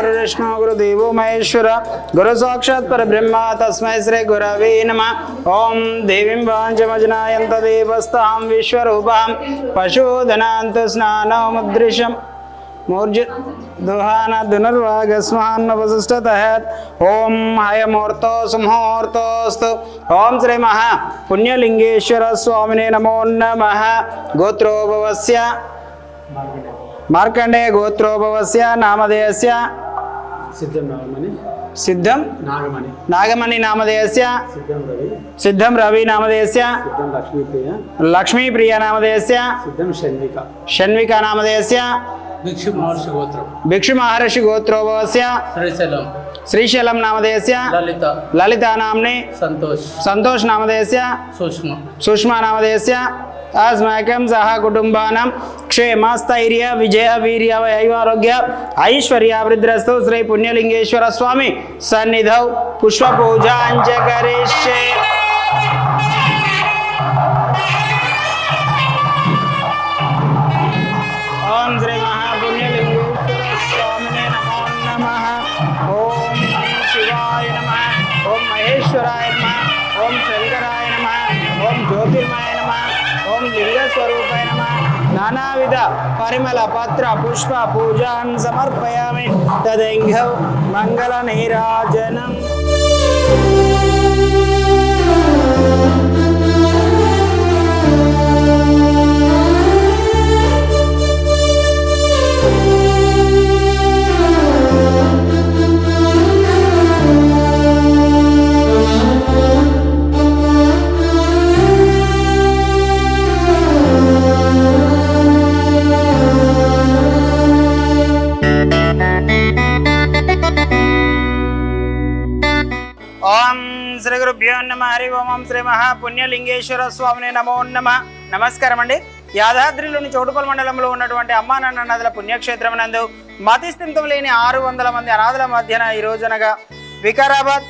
గురువిష్ణు గురుదేవో మహేశ్వర గురు సాక్షాత్ పరబ్రహ్మ తస్మై శ్రీ గురవే నమ ఓం దేవీం వాంఛమజనాయంత దేవస్థాం విశ్వరూపాం పశూధనాంత స్నానముద్రిశం మూర్జ దుహాన ధనుర్వాగస్మాన్నవసుష్టత ఓం హయమూర్తో సుముహూర్తోస్తు ఓం శ్రీ మహా పుణ్యలింగేశ్వర స్వామినే నమో నమ గోత్రోభవస్య మార్కండే గోత్రోభవస్య నామధేయస్య సిద్ధం నాగమణి. నామధేయస్య. సిద్ధం రవి. నామధేయస్య. లక్ష్మీప్రియ. నామధేయస్య. షణ్విక. నామధేయస్య. భిక్షు మహర్షి గోత్రం. భిక్షు మహర్షి గోత్రోభవస్య. శ్రీశైలం నామధేయస్య. లలిత. లలిత నామ్ని. సంతోష్. సంతోష్ నామధేయస్య. సూక్ష్మ. సుష్మా నామధేయస్య. अस्माकं सह कुटुम्बानां क्षेमस्थैर्य विजयवीर्यैवारोग्य ऐश्वर्यावृद्रस्तु श्रीपुण्यलिङ्गेश्वरस्वामी सन्निधौ पुष्पपूजाञ्च करिष्ये परिमलपत्र पुष्पपूजां समर्पयामि तदैघौ मङ्गलनीराजनम्। ఓం శ్రీ గురుభ్యో నమ. హరి ఓం శ్రీ మహాపుణ్యలింగేశ్వర స్వామిని నమో నమ. నమస్కారం అండి. యాదాద్రిలోని చోటుపల్ మండలంలో ఉన్నటువంటి అమ్మా నాన్న నదుల పుణ్యక్షేత్రం నందు మతిస్థితం లేని ఆరు వందల మంది అనాథుల మధ్యన ఈ రోజునగా వికారాబాద్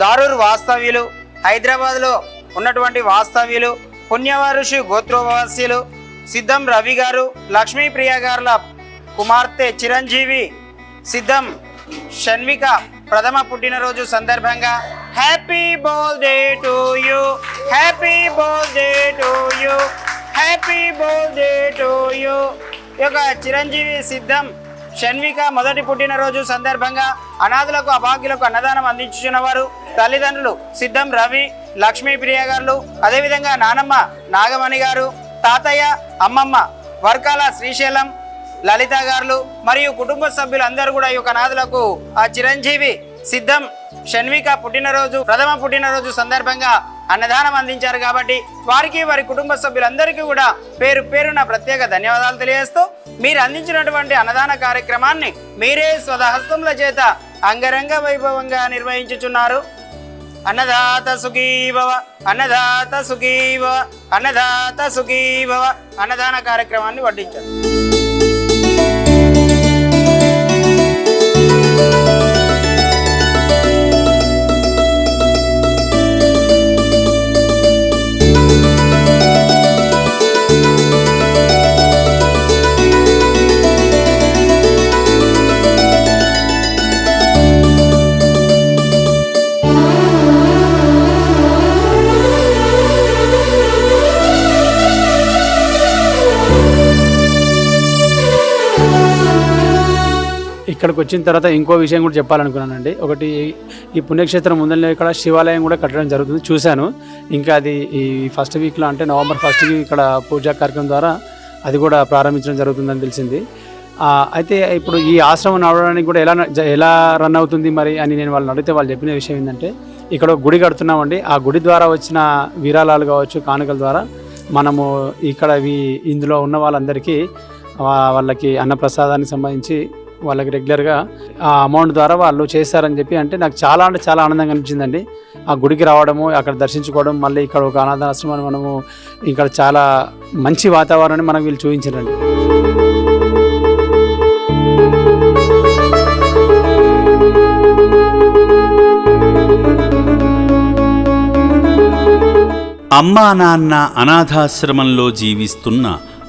దారూర్ వాస్తవ్యులు హైదరాబాద్లో ఉన్నటువంటి వాస్తవ్యులు పుణ్యవారుషి గోత్రోవాస్యులు సిద్ధం రవి గారు లక్ష్మీప్రియ గారుల కుమార్తె చిరంజీవి సిద్ధం షణ్విక ప్రథమ పుట్టినరోజు సందర్భంగా happy birthday to you. Happy birthday to you. Happy birthday to you. యొక్క చిరంజీవి సిద్ధం షణ్విక మొదటి పుట్టినరోజు సందర్భంగా అనాథులకు అభాగ్యులకు అన్నదానం అందించుచున్న వారు తల్లిదండ్రులు సిద్ధం రవి లక్ష్మీప్రియ గారు అదేవిధంగా నానమ్మ నాగమణి గారు తాతయ్య అమ్మమ్మ వర్కాల శ్రీశైలం లలిత గారులు మరియు కుటుంబ సభ్యులందరూ కూడా ఈ యొక్క అనాథులకు ఆ చిరంజీవి సిద్ధం షణ్విక పుట్టినరోజు ప్రథమ పుట్టినరోజు సందర్భంగా అన్నదానం అందించారు కాబట్టి వారికి వారి కుటుంబ సభ్యులందరికీ కూడా పేరు పేరున ప్రత్యేక ధన్యవాదాలు తెలియజేస్తూ మీరు అందించినటువంటి అన్నదాన కార్యక్రమాన్ని మీరే స్వదహస్తముల చేత అంగరంగ వైభవంగా నిర్వహించుచున్నారు. అన్నదాత సుఖీభవ అన్నదాత సుఖీభవ అన్నదాత సుఖీభవ అన్నదాన కార్యక్రమాన్ని వడ్డించారు. ఇక్కడికి వచ్చిన తర్వాత ఇంకో విషయం కూడా చెప్పాలనుకున్నానండి. ఒకటి ఈ పుణ్యక్షేత్రం ముందరనే ఇక్కడ శివాలయం కూడా కట్టడం జరుగుతుంది. చూశాను. ఇంకా అది ఈ ఫస్ట్ వీక్లో అంటే నవంబర్ ఫస్ట్కి ఇక్కడ పూజా కార్యక్రమం ద్వారా అది కూడా ప్రారంభించడం జరుగుతుందని తెలిసింది. అయితే ఇప్పుడు ఈ ఆశ్రమం నడవడానికి కూడా ఎలా ఎలా రన్ అవుతుంది మరి అని నేను వాళ్ళని అడిగితే వాళ్ళు చెప్పిన విషయం ఏంటంటే ఇక్కడ ఒక గుడి కడుతున్నామండి. ఆ గుడి ద్వారా వచ్చిన విరాళాలు కావచ్చు కానుకల ద్వారా మనము ఇక్కడ ఇందులో ఉన్న వాళ్ళందరికీ వాళ్ళకి అన్నప్రసాదానికి సంబంధించి వాళ్ళకి రెగ్యులర్గా ఆ అమౌంట్ ద్వారా వాళ్ళు చేస్తారని చెప్పి అంటే నాకు చాలా అంటే చాలా ఆనందంగా అనిపించిందండి. ఆ గుడికి రావడము అక్కడ దర్శించుకోవడం మళ్ళీ ఇక్కడ ఒక అనాథాశ్రమాన్ని మనము ఇక్కడ చాలా మంచి వాతావరణాన్ని మనకు వీళ్ళు చూపించారండి. అమ్మా నాన్న అనాథాశ్రమంలో జీవిస్తున్న